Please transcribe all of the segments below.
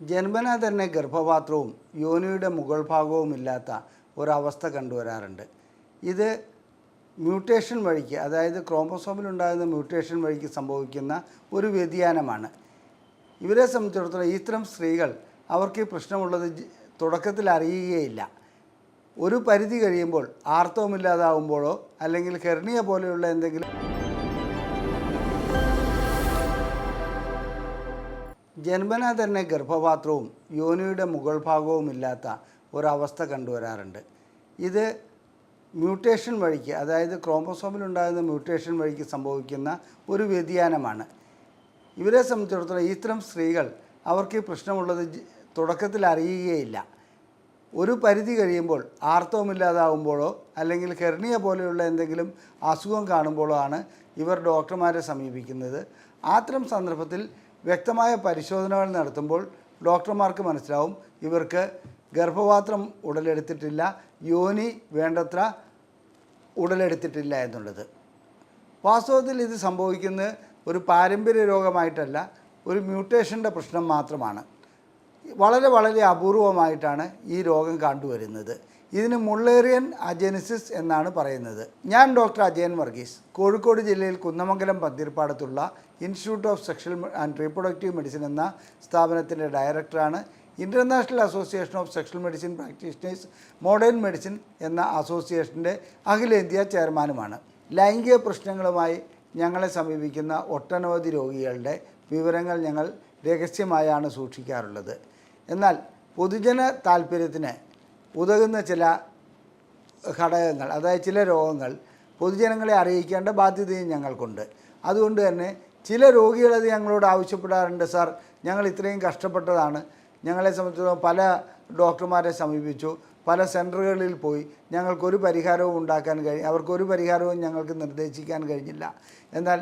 ജന്മന തന്നെ ഗർഭപാത്രവും യോനിയുടെ മുകൾ ഭാഗവും ഇല്ലാത്ത ഒരവസ്ഥ കണ്ടുവരാറുണ്ട്. ഇത് മ്യൂട്ടേഷൻ വഴിക്ക് അതായത് ക്രോമസോമിലുണ്ടാകുന്ന മ്യൂട്ടേഷൻ വഴിക്ക് സംഭവിക്കുന്ന ഒരു വ്യതിയാനമാണ്. ഇവരെ സംബന്ധിച്ചിടത്തോളം ഇത്തരം സ്ത്രീകൾ അവർക്ക് ഈ പ്രശ്നമുള്ളത് തുടക്കത്തിൽ അറിയുകയില്ല. ഒരു പരിധി കഴിയുമ്പോൾ ആർത്തവമില്ലാതാവുമ്പോഴോ അല്ലെങ്കിൽ ഹെർണിയ പോലെയുള്ള എന്തെങ്കിലും ജന്മന തന്നെ ഗർഭപാത്രവും യോനിയുടെ മുകൾ ഭാഗവും ഇല്ലാത്ത ഒരവസ്ഥ കണ്ടുവരാറുണ്ട്. ഇത് മ്യൂട്ടേഷൻ വഴിക്ക് അതായത് ക്രോമസോമിലുണ്ടാകുന്ന മ്യൂട്ടേഷൻ വഴിക്ക് സംഭവിക്കുന്ന ഒരു വ്യതിയാനമാണ്. ഇവരെ സംബന്ധിച്ചിടത്തോളം ഇത്തരം സ്ത്രീകൾ അവർക്ക് ഈ പ്രശ്നമുള്ളത് തുടക്കത്തിൽ അറിയുകയില്ല. ഒരു പരിധി കഴിയുമ്പോൾ ആർത്തവമില്ലാതാവുമ്പോഴോ അല്ലെങ്കിൽ ഹെർണിയ പോലെയുള്ള എന്തെങ്കിലും അസുഖം കാണുമ്പോഴോ ആണ് ഇവർ ഡോക്ടർമാരെ സമീപിക്കുന്നത്. അത്തരം സന്ദർഭത്തിൽ വ്യക്തമായ പരിശോധനകൾ നടത്തുമ്പോൾ ഡോക്ടർമാർക്ക് മനസ്സിലാവും ഇവർക്ക് ഗർഭപാത്രം ഉടലെടുത്തിട്ടില്ല യോനി വേണ്ടത്ര ഉടലെടുത്തിട്ടില്ല എന്നുള്ളത്. വാസ്തവത്തിൽ ഇത് സംഭവിക്കുന്നത് ഒരു പാരമ്പര്യ രോഗമായിട്ടല്ല ഒരു മ്യൂട്ടേഷന്റെ പ്രശ്നം മാത്രമാണ്. വളരെ വളരെ അപൂർവമായിട്ടാണ് ഈ രോഗം കണ്ടുവരുന്നത്. ഇതിന് മുള്ളേറിയൻ അജനസിസ് എന്നാണ് പറയുന്നത്. ഞാൻ ഡോക്ടർ അജയൻ വർഗീസ്. കോഴിക്കോട് ജില്ലയിൽ Kunnamangalam പന്തിരിപ്പാടത്തുള്ള institute of sexual and reproductive medicine എന്ന സ്ഥാപനത്തിന്റെ ഡയറക്ടറാണ് international association of sexual medicine practitioners modern medicine എന്ന അസോസിയേഷന്റെ അഖിലേന്ത്യാ ചെയർമാനുമാണ്. ലൈംഗിക പ്രശ്നങ്ങളുമായി ഞങ്ങളെ സമീപിക്കുന്ന ഒട്ടനവധി രോഗികളുടെ വിവരങ്ങൾ ഞങ്ങൾ രഹസ്യമായാണ് സൂക്ഷിക്കാറുള്ളത്. എന്നാൽ പൊതുജന താല്പര്യത്തിന് ഉതകുന്ന ചില ഘടകങ്ങൾ അതായത് ചില രോഗങ്ങൾ പൊതുജനങ്ങളെ അറിയിക്കേണ്ട ബാധ്യതയും ഞങ്ങൾക്കുണ്ട്. അതുകൊണ്ട് തന്നെ ചില രോഗികളത് ഞങ്ങളോട് ആവശ്യപ്പെടാറുണ്ട് സാർ. ഞങ്ങൾ ഇത്രയും കഷ്ടപ്പെട്ടതാണ്. ഞങ്ങളെ സംബന്ധിച്ചിടത്തോളം പല ഡോക്ടർമാരെ സമീപിച്ചു. പല സെന്ററുകളിൽ പോയി ഞങ്ങൾക്കൊരു പരിഹാരവും ഉണ്ടാക്കാൻ കഴി അവർക്കൊരു പരിഹാരവും ഞങ്ങൾക്ക് നിർദ്ദേശിക്കാൻ കഴിഞ്ഞില്ല. എന്നാൽ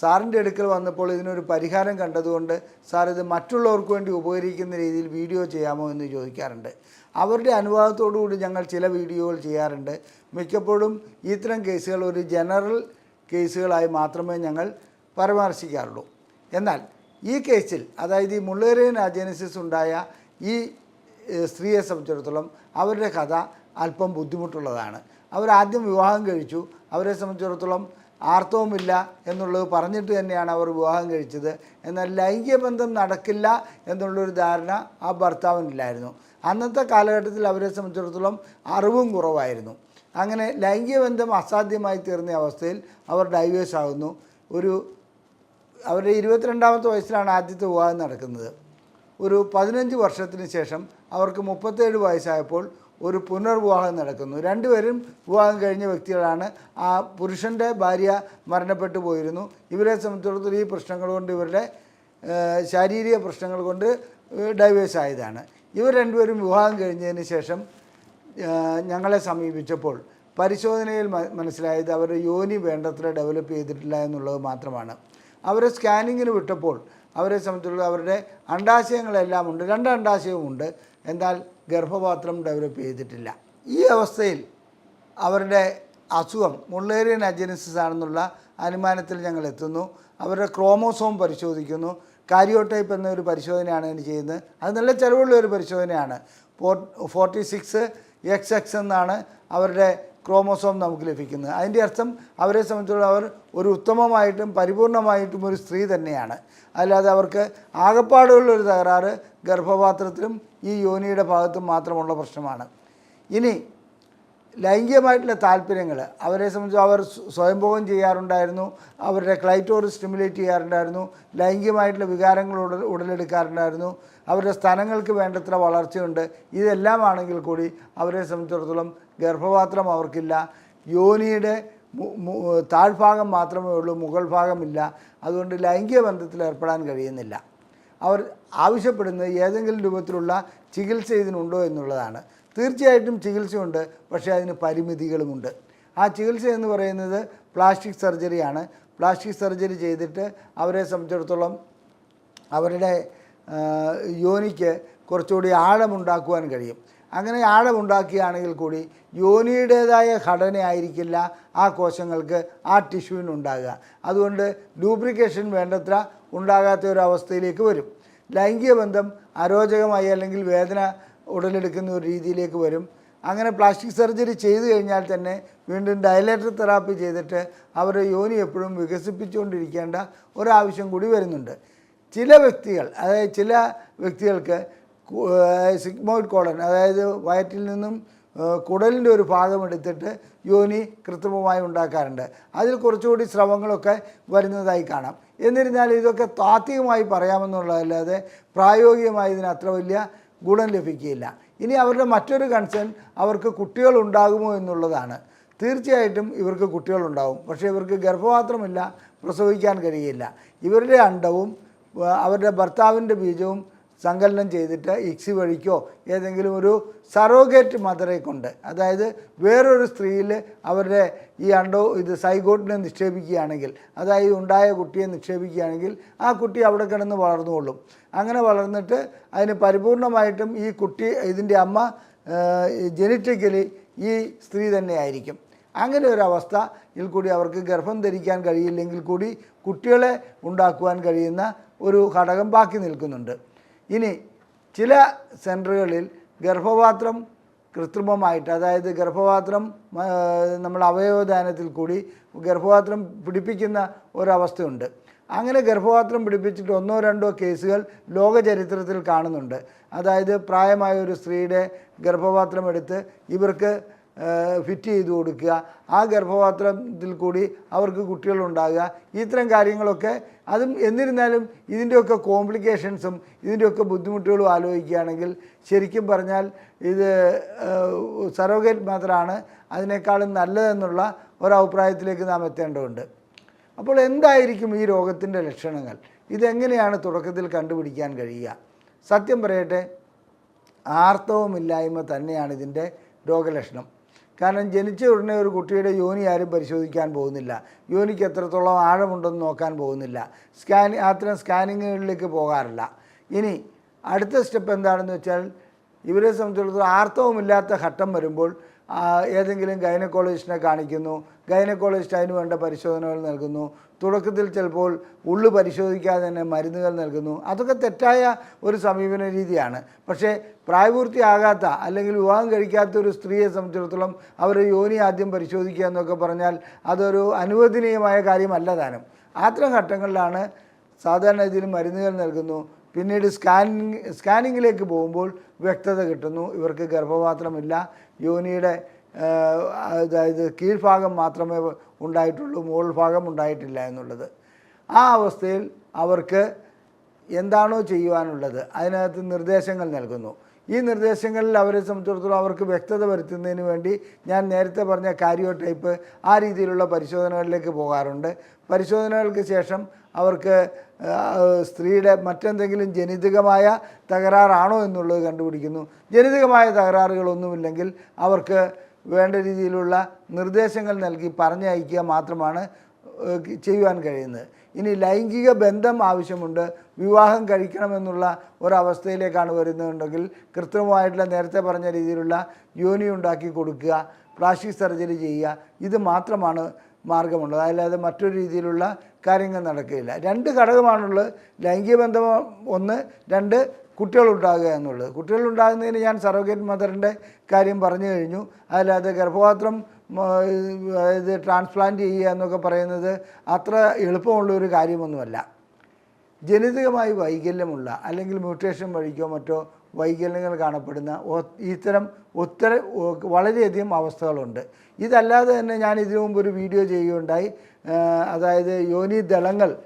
സാറിന്റെ അടുക്കൽ വന്നപ്പോൾ ഇതിനൊരു പരിഹാരം കണ്ടതുകൊണ്ട് സാർ ഇത് മറ്റുള്ളവർക്ക് വേണ്ടി ഉപകരിക്കുന്ന രീതിയിൽ വീഡിയോ ചെയ്യാമോ എന്ന് ചോദിക്കാറുണ്ട്. അവരുടെ അനുവാദത്തോടു കൂടി ഞങ്ങൾ ചില വീഡിയോകൾ ചെയ്യാറുണ്ട്. മിക്കപ്പോഴും ഇത്തരം കേസുകൾ ഒരു ജനറൽ കേസുകളായി മാത്രമേ ഞങ്ങൾ പരാമർശിക്കാറുള്ളൂ. എന്നാൽ ഈ കേസിൽ അതായത് ഈ മുള്ളേറിയൻ അജനസിസ് ഉണ്ടായ ഈ സ്ത്രീയെ സംബന്ധിച്ചിടത്തോളം അവരുടെ കഥ അല്പം ബുദ്ധിമുട്ടുള്ളതാണ്. അവരാദ്യം വിവാഹം കഴിച്ചു. അവരെ സംബന്ധിച്ചിടത്തോളം ആർത്തവമില്ല എന്നുള്ളത് പറഞ്ഞിട്ട് തന്നെയാണ് അവർ വിവാഹം കഴിച്ചത്. എന്നാൽ ലൈംഗിക ബന്ധം നടക്കില്ല എന്നുള്ളൊരു ധാരണ ആ ഭർത്താവിനില്ലായിരുന്നു. അന്നത്തെ കാലഘട്ടത്തിൽ അവരെ സംബന്ധിച്ചിടത്തോളം അറിവും കുറവായിരുന്നു. അങ്ങനെ ലൈംഗിക ബന്ധം അസാധ്യമായി തീർന്ന അവസ്ഥയിൽ അവർ ഡൈവേഴ്സ് ആകുന്നു. ഒരു അവരുടെ ഇരുപത്തിരണ്ടാമത്തെ വയസ്സിലാണ് ആദ്യത്തെ വിവാഹം നടക്കുന്നത്. ഒരു പതിനഞ്ച് വർഷത്തിന് ശേഷം അവർക്ക് മുപ്പത്തേഴ് വയസ്സായപ്പോൾ ഒരു പുനർവിവാഹം നടക്കുന്നു. രണ്ടുപേരും വിവാഹം കഴിഞ്ഞ വ്യക്തികളാണ്. ആ പുരുഷന്റെ ഭാര്യ മരണപ്പെട്ടു പോയിരുന്നു. ഇവരെ സംബന്ധിച്ചിടത്തോളം ഈ പ്രശ്നങ്ങൾ കൊണ്ട് ഇവരുടെ ശാരീരിക പ്രശ്നങ്ങൾ കൊണ്ട് ഡൈവേഴ്സ് ആയതാണ്. ഇവർ രണ്ടുപേരും വിവാഹം കഴിഞ്ഞതിന് ശേഷം ഞങ്ങളെ സമീപിച്ചപ്പോൾ പരിശോധനയിൽ മനസ്സിലായത് അവരുടെ യോനി വേണ്ടത്ര ഡെവലപ്പ് ചെയ്തിട്ടില്ല എന്നുള്ളത് മാത്രമാണ്. അവരെ സ്കാനിങ്ങിന് വിട്ടപ്പോൾ അവരെ സംബന്ധിച്ചുള്ള അവരുടെ അണ്ടാശയങ്ങളെല്ലാം ഉണ്ട്. രണ്ട് അണ്ടാശയവും ഉണ്ട്. എന്നാൽ ഗർഭപാത്രം ഡെവലപ്പ് ചെയ്തിട്ടില്ല. ഈ അവസ്ഥയിൽ അവരുടെ അസുഖം മുള്ളേറിയൻ അജനസിസ് ആണെന്നുള്ള അനുമാനത്തിൽ ഞങ്ങൾ എത്തുന്നു. അവരുടെ ക്രോമോസോം പരിശോധിക്കുന്നു. കാരിയോടൈപ്പ് എന്നൊരു പരിശോധനയാണ് അതിന് ചെയ്യുന്നത്. അത് നല്ല ചിലവുള്ള ഒരു പരിശോധനയാണ്. Four forty six X X എന്നാണ് അവരുടെ ക്രോമോസോം നമുക്ക് ലഭിക്കുന്നത്. അതിന്റെ അർത്ഥം അവരെ സംബന്ധിച്ചിടത്തോളം അവർ ഒരു ഉത്തമമായിട്ടും പരിപൂർണമായിട്ടും ഒരു സ്ത്രീ തന്നെയാണ്. അല്ലാതെ അവർക്ക് ആകപ്പാടുകളിലൊരു തകരാറ് ഗർഭപാത്രത്തിലും ഈ യോനിയുടെ ഭാഗത്തും മാത്രമുള്ള പ്രശ്നമാണ്. ഇനി ലൈംഗികമായിട്ടുള്ള താല്പര്യങ്ങൾ. അവരെ സംബന്ധിച്ച് അവർ സ്വയംഭോഗം ചെയ്യാറുണ്ടായിരുന്നു. അവരുടെ ക്ലൈറ്റോറ് സ്റ്റിമുലേറ്റ് ചെയ്യാറുണ്ടായിരുന്നു. ലൈംഗികമായിട്ടുള്ള വികാരങ്ങൾ ഉടലെടുക്കാറുണ്ടായിരുന്നു. അവരുടെ സ്ഥലങ്ങൾക്ക് വേണ്ടത്ര വളർച്ചയുണ്ട്. ഇതെല്ലാം ആണെങ്കിൽ കൂടി അവരെ സംബന്ധിച്ചിടത്തോളം ഗർഭപാത്രം അവർക്കില്ല. യോനിയുടെ താഴ്ഭാഗം മാത്രമേ ഉള്ളൂ മുകൾ ഭാഗമില്ല. അതുകൊണ്ട് ലൈംഗിക ബന്ധത്തിൽ ഏർപ്പെടാൻ കഴിയുന്നില്ല. അവർ ആവശ്യപ്പെടുന്നത് ഏതെങ്കിലും രൂപത്തിലുള്ള ചികിത്സ ഇതിനുണ്ടോ എന്നുള്ളതാണ്. തീർച്ചയായിട്ടും ചികിത്സയുണ്ട് പക്ഷേ അതിന് പരിമിതികളുമുണ്ട്. ആ ചികിത്സ എന്ന് പറയുന്നത് പ്ലാസ്റ്റിക് സർജറിയാണ്. പ്ലാസ്റ്റിക് സർജറി ചെയ്തിട്ട് അവരെ സംബന്ധിച്ചിടത്തോളം അവരുടെ യോനിക്ക് കുറച്ചുകൂടി ആഴമുണ്ടാക്കുവാൻ കഴിയും. അങ്ങനെ ആഴമുണ്ടാക്കുകയാണെങ്കിൽ കൂടി യോനിയുടേതായ ഘടനയായിരിക്കില്ല ആ കോശങ്ങൾക്ക് ആ ടിഷ്യൂവിനുണ്ടാകുക അതുകൊണ്ട് ലൂബ്രിക്കേഷൻ വേണ്ടത്ര ഉണ്ടാകാത്ത ഒരു അവസ്ഥയിലേക്ക് വരും. ലൈംഗിക ബന്ധം അരോചകമായി അല്ലെങ്കിൽ വേദന ഉടലെടുക്കുന്ന ഒരു രീതിയിലേക്ക് വരും. അങ്ങനെ പ്ലാസ്റ്റിക് സർജറി ചെയ്തു കഴിഞ്ഞാൽ തന്നെ വീണ്ടും ഡയലേറ്റർ തെറാപ്പി ചെയ്തിട്ട് അവരുടെ യോനി എപ്പോഴും വികസിപ്പിച്ചുകൊണ്ടിരിക്കേണ്ട ഒരാവശ്യം കൂടി വരുന്നുണ്ട്. ചില വ്യക്തികൾ അതായത് ചില വ്യക്തികൾക്ക് സിഗ്മോയിഡ് കോളൻ അതായത് വയറ്റിൽ നിന്നും കുടലിന്റെ ഒരു ഭാഗം എടുത്തിട്ട് യോനി കൃത്രിമമായി ഉണ്ടാക്കാറുണ്ട്. അതിൽ കുറച്ചുകൂടി സ്രവങ്ങളൊക്കെ വരുന്നതായി കാണാം. എന്നിരുന്നാലും ഇതൊക്കെ താത്വികമായി പറയാമെന്നുള്ളതല്ലാതെ പ്രായോഗികമായി ഇതിന് അത്ര വലിയ ഗുണം ലഭിക്കുകയില്ല. ഇനി അവരുടെ മറ്റൊരു കൺസേൺ അവർക്ക് കുട്ടികൾ ഉണ്ടാകുമോ എന്നുള്ളതാണ്. തീർച്ചയായിട്ടും ഇവർക്ക് കുട്ടികളുണ്ടാവും. പക്ഷേ ഇവർക്ക് ഗർഭപാത്രമില്ല പ്രസവിക്കാൻ കഴിയില്ല. ഇവരുടെ അണ്ടവും അവരുടെ ഭർത്താവിന്റെ ബീജവും സങ്കലനം ചെയ്തിട്ട് ഇക്സി വഴിക്കോ ഏതെങ്കിലും ഒരു സറോഗേറ്റ് മദറെ കൊണ്ട് അതായത് വേറൊരു സ്ത്രീയിൽ അവരുടെ ഈ അണ്ടോ ഇത് സൈഗോട്ടിനെ നിക്ഷേപിക്കുകയാണെങ്കിൽ അതായത് ഉണ്ടായ കുട്ടിയെ നിക്ഷേപിക്കുകയാണെങ്കിൽ ആ കുട്ടി അവിടെ കിടന്ന് വളർന്നുകൊള്ളും. അങ്ങനെ വളർന്നിട്ട് അതിന് പരിപൂർണമായിട്ടും ഈ കുട്ടി ഇതിന്റെ അമ്മ ജനറ്റിക്കലി ഈ സ്ത്രീ തന്നെയായിരിക്കും. അങ്ങനെ ഒരു കൂടി അവർക്ക് ഗർഭം ധരിക്കാൻ കഴിയില്ലെങ്കിൽ കൂടി കുട്ടികളെ ഉണ്ടാക്കുവാൻ കഴിയുന്ന ഒരു ഘടകം ബാക്കി നിൽക്കുന്നുണ്ട്. ഇനി ചില സെന്ററുകളിൽ ഗർഭപാത്രം കൃത്രിമമായിട്ട് അതായത് ഗർഭപാത്രം നമ്മൾ അവയവദാനത്തിൽ കൂടി ഗർഭപാത്രം പിടിപ്പിക്കുന്ന ഒരവസ്ഥയുണ്ട്. അങ്ങനെ ഗർഭപാത്രം പിടിപ്പിച്ചിട്ട് ഒന്നോ രണ്ടോ കേസുകൾ ലോകചരിത്രത്തിൽ കാണുന്നുണ്ട്. അതായത് പ്രായമായ ഒരു സ്ത്രീയുടെ ഗർഭപാത്രം എടുത്ത് ഇവർക്ക് ഫിറ്റ് ചെയ്ത് കൊടുക്കുക. ആ ഗർഭപാത്രത്തിൽ കൂടി അവർക്ക് കുട്ടികളുണ്ടാകുക. ഇത്തരം കാര്യങ്ങളൊക്കെ അതും എന്നിരുന്നാലും ഇതിന്റെയൊക്കെ കോംപ്ലിക്കേഷൻസും ഇതിന്റെയൊക്കെ ബുദ്ധിമുട്ടുകളും ആലോചിക്കുകയാണെങ്കിൽ ശരിക്കും പറഞ്ഞാൽ ഇത് സറോഗേറ്റ് മാത്രമാണ് അതിനേക്കാളും നല്ലതെന്നുള്ള ഒരഭിപ്രായത്തിലേക്ക് നാം എത്തേണ്ടതുണ്ട്. അപ്പോൾ എന്തായിരിക്കും ഈ രോഗത്തിന്റെ ലക്ഷണങ്ങൾ? ഇതെങ്ങനെയാണ് തുടക്കത്തിൽ കണ്ടുപിടിക്കാൻ കഴിയുക? സത്യം പറയട്ടെ ആർത്തവമില്ലായ്മ തന്നെയാണ് ഇതിന്റെ രോഗലക്ഷണം. കാരണം ജനിച്ച ഉടനെ ഒരു കുട്ടിയുടെ യോനി ആരും പരിശോധിക്കാൻ പോകുന്നില്ല. യോനിക്ക് എത്രത്തോളം ആഴമുണ്ടെന്ന് നോക്കാൻ പോകുന്നില്ല. സ്കാനി അത്തരം സ്കാനിങ്ങുകളിലേക്ക് പോകാറില്ല. ഇനി അടുത്ത സ്റ്റെപ്പ് എന്താണെന്ന് വെച്ചാൽ ഇവരെ സംബന്ധിച്ചിടത്തോളം ആർത്തവമില്ലാത്ത ഘട്ടം വരുമ്പോൾ ഏതെങ്കിലും ഗൈനക്കോളജിസ്റ്റിനെ കാണിക്കുന്നു. ഗൈനക്കോളജിസ്റ്റ് അതിന് വേണ്ട പരിശോധനകൾ നൽകുന്നു. തുടക്കത്തിൽ ചിലപ്പോൾ ഉള്ളു പരിശോധിക്കാതെ തന്നെ മരുന്നുകൾ നൽകുന്നു. അതൊക്കെ തെറ്റായ ഒരു സമീപന രീതിയാണ്. പക്ഷേ പ്രായപൂർത്തിയാകാത്ത അല്ലെങ്കിൽ വിവാഹം കഴിക്കാത്ത ഒരു സ്ത്രീയെ സംബന്ധിച്ചിടത്തോളം അവർ യോനി ആദ്യം പരിശോധിക്കുക എന്നൊക്കെ പറഞ്ഞാൽ അതൊരു അനുവദനീയമായ കാര്യമല്ല താനും. അത്തരം ഘട്ടങ്ങളിലാണ് സാധാരണ രീതിയിൽ മരുന്നുകൾ നൽകുന്നു. പിന്നീട് സ്കാനിങ് സ്കാനിങ്ങിലേക്ക് പോകുമ്പോൾ വ്യക്തത കിട്ടുന്നു. ഇവർക്ക് ഗർഭപാത്രമില്ല. യോനിയുടെ അതായത് കീഴ്ഭാഗം മാത്രമേ ഉണ്ടായിട്ടുള്ളൂ മുകൾ ഭാഗം ഉണ്ടായിട്ടില്ല എന്നുള്ളത്. ആ അവസ്ഥയിൽ അവർക്ക് എന്താണോ ചെയ്യുവാനുള്ളത് അതിനകത്ത് നിർദ്ദേശങ്ങൾ നൽകുന്നു. ഈ നിർദ്ദേശങ്ങളിൽ അവരെ സംബന്ധിച്ചിടത്തോളം അവർക്ക് വ്യക്തത വരുത്തുന്നതിന് വേണ്ടി ഞാൻ നേരത്തെ പറഞ്ഞ കാരിയോ ടൈപ്പ് ആ രീതിയിലുള്ള പരിശോധനകളിലേക്ക് പോകാറുണ്ട്. പരിശോധനകൾക്ക് ശേഷം അവർക്ക് സ്ത്രീയുടെ മറ്റെന്തെങ്കിലും ജനിതകമായ തകരാറാണോ എന്നുള്ളത് കണ്ടുപിടിക്കുന്നു. ജനിതകമായ തകരാറുകളൊന്നുമില്ലെങ്കിൽ അവർക്ക് വേണ്ട രീതിയിലുള്ള നിർദ്ദേശങ്ങൾ നൽകി പറഞ്ഞയക്കുക മാത്രമാണ് ചെയ്യുവാൻ കഴിയുന്നത്. ഇനി ലൈംഗിക ബന്ധം ആവശ്യമുണ്ട് വിവാഹം കഴിക്കണമെന്നുള്ള ഒരവസ്ഥയിലേക്കാണ് വരുന്നുണ്ടെങ്കിൽ കൃത്രിമമായിട്ടുള്ള നേരത്തെ പറഞ്ഞ രീതിയിലുള്ള യോനി ഉണ്ടാക്കി കൊടുക്കുക പ്ലാസ്റ്റിക് സർജറി ചെയ്യുക ഇത് മാത്രമാണ് മാർഗമുള്ളത്. അതല്ലാതെ മറ്റൊരു രീതിയിലുള്ള കാര്യങ്ങൾ നടക്കുകയില്ല. രണ്ട് ഘടകമാണുള്ളത്. ലൈംഗിക ബന്ധം ഒന്ന് രണ്ട് കുട്ടികളുണ്ടാകുക എന്നുള്ളത്. കുട്ടികളുണ്ടാകുന്നതിന് ഞാൻ സറോഗേറ്റ് മദറിന്റെ കാര്യം പറഞ്ഞു കഴിഞ്ഞു. അല്ലാതെ ഗർഭപാത്രം ഇത് ട്രാൻസ്പ്ലാന്റ് ചെയ്യുക എന്നൊക്കെ പറയുന്നത് അത്ര എളുപ്പമുള്ള ഒരു കാര്യമൊന്നുമല്ല. ജനിതകമായി വൈകല്യമുള്ള അല്ലെങ്കിൽ മ്യൂട്ടേഷൻ വഴിക്കോ മറ്റോ വൈകല്യങ്ങൾ കാണപ്പെടുന്ന ഇത്തരം ഒത്തിരി വളരെയധികം അവസ്ഥകളുണ്ട്. ഇതല്ലാതെ തന്നെ ഞാൻ ഇതിനു മുമ്പ് ഒരു വീഡിയോ ചെയ്യുകയുണ്ടായി. അതായത് യോനി ദളങ്ങൾ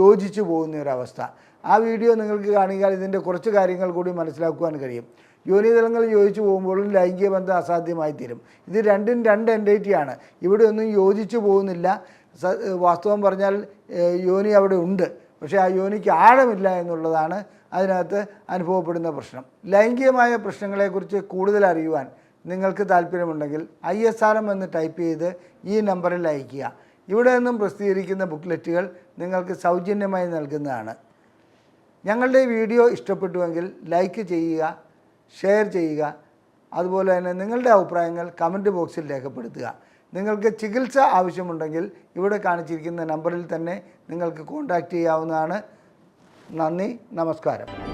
യോജിച്ചു പോകുന്ന ഒരവസ്ഥ ആ വീഡിയോ നിങ്ങൾക്ക് കാണിക്കാൻ ഇതിന്റെ കുറച്ച് കാര്യങ്ങൾ കൂടി മനസ്സിലാക്കുവാൻ കഴിയും. യോനിതലങ്ങൾ യോജിച്ചു പോകുമ്പോഴും ലൈംഗിക ബന്ധം അസാധ്യമായി തീരും. ഇത് രണ്ടും രണ്ട് എൻഡൈറ്റിയാണ് ഇവിടെ ഒന്നും യോജിച്ചു പോകുന്നില്ല. വാസ്തവം പറഞ്ഞാൽ യോനി അവിടെ ഉണ്ട്. പക്ഷേ ആ യോനിക്ക് ആഴമില്ല എന്നുള്ളതാണ് അതിനകത്ത് അനുഭവപ്പെടുന്ന പ്രശ്നം. ലൈംഗികമായ പ്രശ്നങ്ങളെക്കുറിച്ച് കൂടുതൽ അറിയുവാൻ നിങ്ങൾക്ക് താല്പര്യമുണ്ടെങ്കിൽ ഐ എസ് ആർ എം എന്ന് ടൈപ്പ് ചെയ്ത് ഈ നമ്പറിൽ അയയ്ക്കുക. ഇവിടെ നിന്നും പ്രസിദ്ധീകരിക്കുന്ന ബുക്ക്ലെറ്റുകൾ നിങ്ങൾക്ക് സൗജന്യമായി നൽകുന്നതാണ്. ഞങ്ങളുടെ വീഡിയോ ഇഷ്ടപ്പെട്ടുവെങ്കിൽ ലൈക്ക് ചെയ്യുക ഷെയർ ചെയ്യുക. അതുപോലെ തന്നെ നിങ്ങളുടെ അഭിപ്രായങ്ങൾ കമന്റ് ബോക്സിൽ രേഖപ്പെടുത്തുക. നിങ്ങൾക്ക് ചികിത്സ ആവശ്യമുണ്ടെങ്കിൽ ഇവിടെ കാണിച്ചിരിക്കുന്ന നമ്പറിൽ തന്നെ നിങ്ങൾക്ക് കോൺടാക്റ്റ് ചെയ്യാവുന്നതാണ്. നന്ദി നമസ്കാരം.